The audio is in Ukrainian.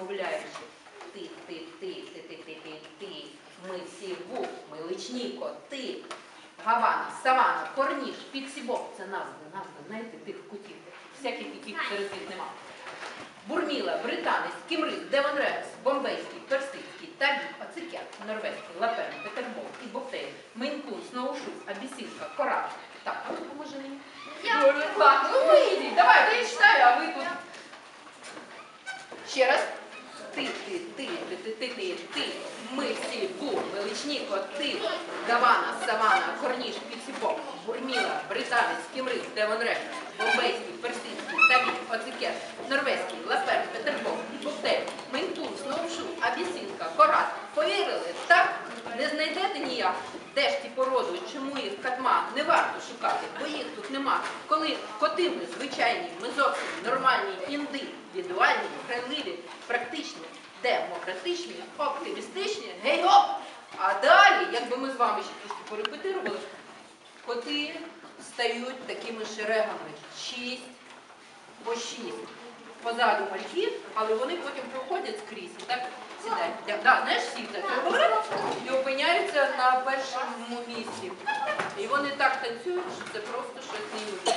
Мовляючи, ти, ти, ти, ти, ти, ти, ти, ти, ми всі бух, ми личні коти, Гавана, Савана, Корніш, Підсібок. Це назви, назви, знаєте, тих кутів. Всяких яких серед них нема. Бурміла, Британець, Кімрис, Девон Рекс, Бомбейський, Персидський, Табі, Ацикет, Норвезький, Лаперн, Петербург, і Боктейль, Мейнкун, Сноушус, Абісінка, Кораж. Так, а ну допоможи мені. Добре, так, ну вийдіть, давайте, я читаю, а ви тут. Ще раз. Ти, ти, ти, ти, ти, ти, ти, ти. Ми всі бу, величні коти. Гавана, Савана, Корніш, Підсіпок, Бурміла, Британець, Кімрис, Девон Рек, Бомбейський, Персидський, Табі, Оцикет, Норвезький, Лапер, Петербург, Буктель, Ментун, Сноушу, Абісінка, Корат. Повірили, так? Не знайдете ніяк. Де ж ті породи, чому їх катма? Не варто шукати, бо їх тут нема. Коли коти ми звичайні, ми зовсім нормальні індивідуальні, грайливі, практичні, демократичні, оптимістичні, гей-оп! А далі, якби ми з вами ще трошки порепетирували, коти стають такими шерегами. Шість по шість. Позаду мальки, але вони потім проходять скрізь так сідають. Да, знаєш, всі так говорять і опиняються на першому місці. І вони так танцюють, що це просто щось неймовірне.